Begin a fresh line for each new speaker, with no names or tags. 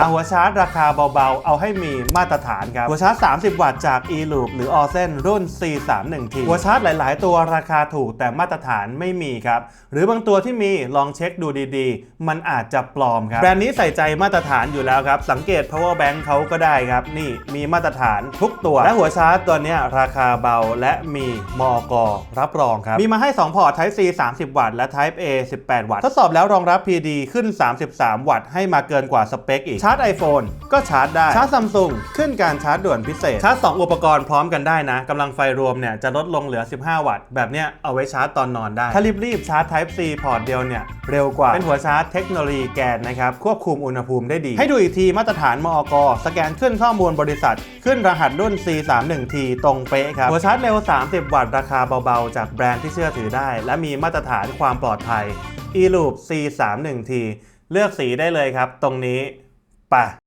หาหัวชาร์จราคาเบาๆ เอาให้มีมาตรฐานครับ หัวชาร์จ 30 วัตต์จาก e-loop หรือ o r s e n รุ่น C31T หัวชาร์จหลายๆ ตัวราคาถูกแต่มาตรฐานไม่มีครับ หรือบางตัวที่มีลองเช็คดูดีๆ มันอาจจะปลอมครับ แบรนด์นี้ใส่ใจมาตรฐานอยู่แล้วครับ สังเกต power bank เขาก็ได้ครับ นี่มีมาตรฐานทุกตัว และหัวชาร์จตัวนี้ราคาเบาและมีมอกรับรองครับ มีมาให้ 2 พอร์ต Type C 30 วัตต์และ Type A 18 วัตต์ ทดสอบแล้วรองรับ PD ขึ้น 33 วัตต์ให้มาเกินกว่าสเปคอีกชาร์จ iPhone ก็ชาร์จได้ ชาร์จซัมซุงขึ้นการชาร์จด่วนพิเศษ ชาร์จ 2 อุปกรณ์พร้อมกันได้นะกำลังไฟรวมเนี่ยจะลดลงเหลือ 15 วัตต์ แบบเนี้ยเอาไว้ชาร์จตอนนอนได้ ถ้ารีบๆชาร์จ Type C พอร์ตเดียวเนี่ยเร็วกว่า เป็นหัวชาร์จเทคโนโลยีแกนนะครับควบคุมอุณหภูมิได้ดี ให้ดูอีกทีมาตรฐานมอกสแกนขึ้นข้อมูลบริษัท ขึ้นรหัสรุ่น C31T ตรงเป๊ะครับหัวชาร์จเร็ว 30 วัตต์ราคาเบาๆ จากแบรนด์ที่เชื่อถือได้ และมีมาตรฐานความปลอดภัย eLoop C31T เลือกสีได้เลยครับ ตรงนี้ ไปะ